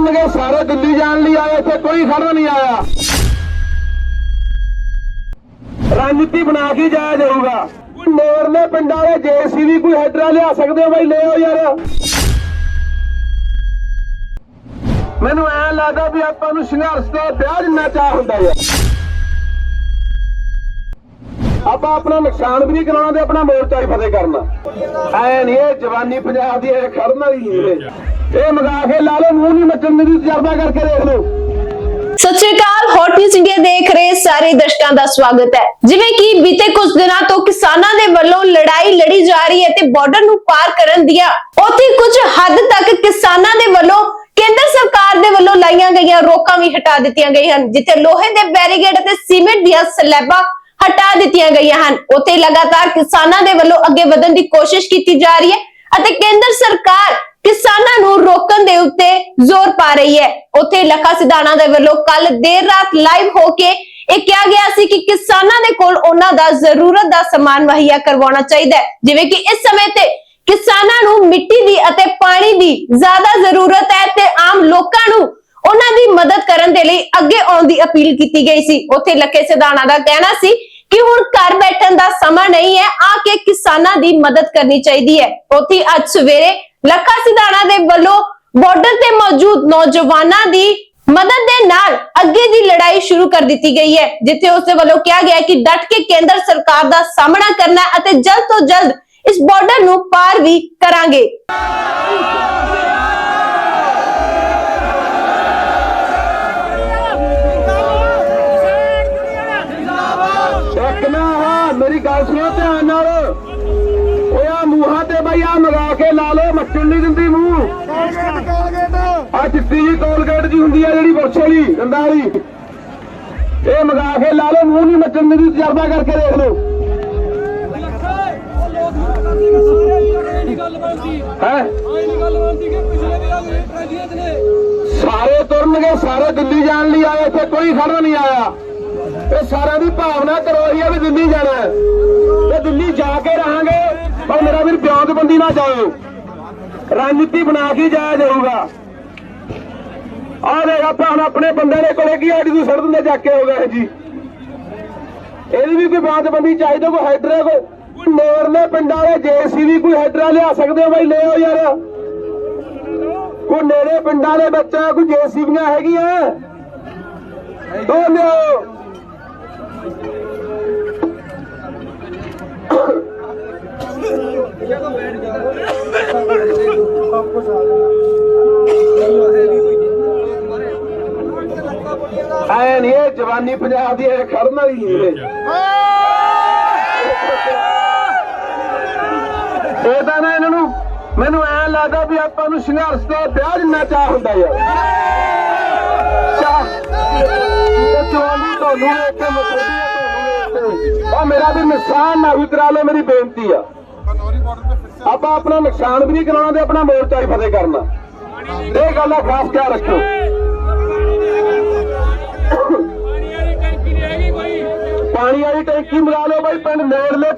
ਤੁਰਨਗੇ ਸਾਰੇ ਦਿੱਲੀ ਜਾਣ ਲਈ ਆਏ, ਇੱਥੇ ਕੋਈ ਖੜਾ ਨਹੀਂ ਆਇਆ। ਰਣਨੀਤੀ ਬਣਾ ਕੇ ਜਾਇਆ ਜਾਊਗਾ। ਕੋਈ ਨੇੜਲੇ ਪਿੰਡਾਂ ਦੇ ਜੇਸੀਬੀ ਕੋਈ ਹੈਡਰਾ ਲਿਆ ਸਕਦੇ ਹੋ ਬਾਈ? ਲੈ ਆਓ ਯਾਰ। ਮੈਨੂੰ ਐ ਲੱਗਦਾ ਵੀ ਆਪਾਂ ਨੂੰ ਸੰਘਰਸ਼ ਦਾ ਵਿਆਹ ਜਿੰਨਾ ਚਾਹ ਹੁੰਦਾ ਯਾਰ। ਆਪਾਂ ਆਪਣਾ ਨੁਕਸਾਨ ਵੀ ਨਹੀਂ ਕਰਾਉਣਾ ਤੇ ਆਪਣਾ ਮੋਰਚਾ ਹੀ ਫਤਿਹ ਕਰਨਾ। ਐ ਨਹੀਂ, ਇਹ ਜਵਾਨੀ ਪੰਜਾਬ ਦੀ ਇਹ ਖੜਨ ਵਾਲੀ ਨਹੀਂ ਇਹ ਇਹ ਮਗਾ ਕੇ ਲਾ ਲਓ, ਮੂੰਹ ਨਹੀਂ ਮੱਚਣ ਦੀ ਤਜਰਬਾ ਕਰਕੇ ਦੇਖ ਲਓ। ਸਤਿ ਸ਼੍ਰੀ ਅਕਾਲ ਹੌਟ ਨਿਊਜ਼ ਇੰਡੀਆ ਦੇਖ ਰਹੇ ਸਾਰੇ ਦਰਸ਼ਕਾਂ ਦਾ ਸਵਾਗਤ ਹੈ। ਜਿਵੇਂ ਕਿ ਬੀਤੇ ਕੁਝ ਦਿਨਾਂ ਤੋਂ ਕਿਸਾਨਾਂ ਦੇ ਵੱਲੋਂ ਲੜਾਈ ਲੜੀ ਜਾ ਰਹੀ ਹੈ ਤੇ ਬਾਰਡਰ ਨੂੰ ਪਾਰ ਕਰਨ ਦੀਆਂ ਉੱਥੇ ਕੁਝ ਹੱਦ ਤੱਕ ਕਿਸਾਨਾਂ ਦੇ ਵੱਲੋਂ ਕੇਂਦਰ ਸਰਕਾਰ ਦੇ ਵੱਲੋਂ ਲਾਈਆਂ ਗਈਆਂ ਰੋਕਾਂ ਵੀ ਹਟਾ ਦਿੱਤੀਆਂ ਗਈਆਂ ਹਨ, ਜਿੱਥੇ ਲੋਹੇ ਦੇ ਬੈਰੀਗੇਡ ਅਤੇ ਸੀਮੈਂਟ ਦੀਆਂ ਸਲੈਬਾਂ ਹਟਾ ਦਿੱਤੀਆਂ ਗਈਆਂ ਹਨ। ਉੱਥੇ ਲਗਾਤਾਰ ਕਿਸਾਨਾਂ ਦੇ ਵੱਲੋਂ ਅੱਗੇ ਵਧਣ ਦੀ ਕੋਸ਼ਿਸ਼ ਕੀਤੀ ਜਾ ਰਹੀ ਹੈ ਅਤੇ ਕੇਂਦਰ ਸਰਕਾਰ ਕਿਸਾਨਾਂ ਨੂੰ ਰੋਕਣ ਦੇ ਉੱਤੇ ਜ਼ੋਰ ਪਾ ਰਹੀ ਹੈ। ਉੱਥੇ ਲੱਖਾ ਸਿਧਾਣਾ ਦੇ ਵੱਲੋਂ ਕੱਲ ਦੇਰ ਰਾਤ ਲਾਈਵ ਹੋ ਕੇ ਇਹ ਕਿਹਾ ਗਿਆ ਸੀ ਕਿ ਕਿਸਾਨਾਂ ਦੇ ਕੋਲ ਉਹਨਾਂ ਦਾ ਜ਼ਰੂਰਤ ਦਾ ਸਮਾਨ ਮੁਹੱਈਆ ਕਰਵਾਉਣਾ ਚਾਹੀਦਾ ਹੈ। ਜਿਵੇਂ ਕਿ ਇਸ ਸਮੇਂ ਤੇ ਕਿਸਾਨਾਂ ਨੂੰ ਮਿੱਟੀ ਦੀ ਅਤੇ ਪਾਣੀ ਦੀ ਜ਼ਿਆਦਾ ਜ਼ਰੂਰਤ ਹੈ ਤੇ ਆਮ ਲੋਕਾਂ ਨੂੰ ਉਹਨਾਂ ਦੀ ਮਦਦ ਕਰਨ ਦੇ ਲਈ ਅੱਗੇ ਆਉਣ ਦੀ ਅਪੀਲ ਕੀਤੀ ਗਈ ਸੀ। ਉੱਥੇ ਲੱਖੇ ਸਿਧਾਣਾ ਦਾ ਕਹਿਣਾ ਸੀ ਕਿ ਹੁਣ ਘਰ ਬੈਠਣ ਦਾ ਸਮਾਂ ਨਹੀਂ ਹੈ। ਆ ਕੇ ਕਿਸਾਨਾਂ ਦੀ ਮਦਦ ਕਰਨੀ ਚਾਹੀਦੀ ਹੈ। ਉੱਥੇ ਅੱਜ ਸਵੇਰੇ ਲੱਖਾ ਸਿਧਾਣਾ ਦੇ ਵੱਲੋਂ ਬਾਰਡਰ ਤੇ ਮੌਜੂਦ ਨੌਜਵਾਨਾਂ ਦੀ ਮਦਦ ਦੇ ਨਾਲ ਅੱਗੇ ਦੀ ਲੜਾਈ ਸ਼ੁਰੂ ਕਰ ਦਿੱਤੀ ਗਈ ਹੈ, ਜਿੱਥੇ ਉਸ ਦੇ ਵੱਲੋਂ ਕਿਹਾ ਗਿਆ ਕਿ ਡਟ ਕੇ ਕੇਂਦਰ ਸਰਕਾਰ ਦਾ ਸਾਹਮਣਾ ਕਰਨਾ ਅਤੇ ਜਲਦ ਤੋਂ ਜਲਦ ਇਸ ਬਾਰਡਰ ਨੂੰ ਪਾਰ ਵੀ ਕਰਾਂਗੇ। ਮੇਰੀ ਗੱਲ ਸੁਣੋ ਧਿਆਨ ਨਾਲ। ਚੁੰਨੀ ਲਓ ਮੱਚਣ ਨਹੀਂ ਦਿੰਦੀ ਮੂੰਹ। ਆ ਚਿੱਟੀ ਜੀ ਕੋਲਗੇਟ ਜੀ ਹੁੰਦੀ ਆ ਜਿਹੜੀ ਬੁਰਸ਼ ਵਾਲੀ ਦੰਦਾਂ ਵਾਲੀ। ਇਹ ਮਗਾ ਕੇ ਲਾ ਲਓ, ਮੂੰਹ ਨਹੀਂ ਮੱਚਣ ਦੀ ਤਜਰਬਾ ਕਰਕੇ ਦੇਖ ਲਓ। ਹੈ? ਸਾਰੇ ਤੁਰਨਗੇ, ਸਾਰੇ ਦਿੱਲੀ ਜਾਣ ਲਈ ਆਏ, ਇੱਥੇ ਕੋਈ ਖੜਾ ਨਹੀਂ ਆਇਆ। ਇਹ ਸਾਰਿਆਂ ਦੀ ਭਾਵਨਾ ਕਰੋ ਹੀ ਆ ਵੀ ਦਿੱਲੀ ਜਾਣਾ ਹੈ। ਤੇ ਦਿੱਲੀ ਜਾ ਕੇ ਰਹਾਂਗੇ, ਪਰ ਮੇਰਾ ਵੀਰ ਬਿਆਨਬੰਦੀ ਨਾ ਜਾਓ ਰਣਨੀਤੀ ਬਣਾ ਕੇ ਜਾਇਆ ਜਾਊਗਾ। ਆਹ ਦੇਖ, ਆਪਾਂ ਆਪਣੇ ਬੰਦੇ ਦੇ ਕੋਲੇ ਕੀ ਆਡੀ ਨੂੰ ਸੜ ਦਿੰਦੇ, ਜਾ ਕੇ ਹੋ ਗਏ ਜੀ। ਇਹਦੀ ਵੀ ਕੋਈ ਬਿਆਨਬੰਦੀ ਚਾਹੀਦਾ, ਕੋਈ ਹੈਡਰ ਕੋਈ ਕੋਈ ਨੇੜਲੇ ਪਿੰਡਾਂ ਦੇ ਜੇਸੀਬੀ ਕੋਈ ਹੈਡਰਾ ਲਿਆ ਸਕਦੇ ਹੋ ਬਾਈ, ਲੈ ਆਓ ਯਾਰ। ਕੋਈ ਨੇੜੇ ਪਿੰਡਾਂ ਦੇ ਬੱਚਾ ਕੋਈ ਜੇਸੀਬੀਆਂ ਹੈਗੀਆਂ। ਦੋ ਲਿਓ ਐ ਨਹੀਂ ਇਹ ਜਵਾਨੀ ਪੰਜਾਬ ਦੀ ਇਹ ਖੜਨ ਵਾਲੀ ਨਹੀਂ ਇਹ। ਤਾਂ ਨਾ ਇਹਨਾਂ ਨੂੰ ਮੈਨੂੰ ਐ ਲੱਗਦਾ ਵੀ ਆਪਾਂ ਨੂੰ ਸੰਘਰਸ਼ ਦਾ ਵਿਆਹ ਜਿੰਨਾ ਚਾਹ ਹੁੰਦਾ ਯਾਰ। ਚਾਹ ਤੇ ਚੋਲੀ ਤੁਹਾਨੂੰ ਇੱਕ ਮਸਦੀ ਆ ਮੇਰਾ ਵੀ ਨੁਕਸਾਨ ਨਾ ਵੀ ਕਰਾ ਲਓ, ਮੇਰੀ ਬੇਨਤੀ ਆ। ਆਪਾਂ ਆਪਣਾ ਨੁਕਸਾਨ ਵੀ ਨਹੀਂ ਕਰਾਉਣਾ ਤੇ ਆਪਣਾ ਮੋਰਚਾ ਹੀ ਫਤਿਹ ਕਰਨਾ। ਇਹ ਗੱਲ ਦਾ ਖਾਸ ਖਿਆਲ ਰੱਖੋ ਪਾਣੀ ਵਾਲੀ ਟੈਂਕੀ ਮੰਗਾ ਲਓ ਬਾਈ ਪਿੰਡ ਨੇੜਲੇ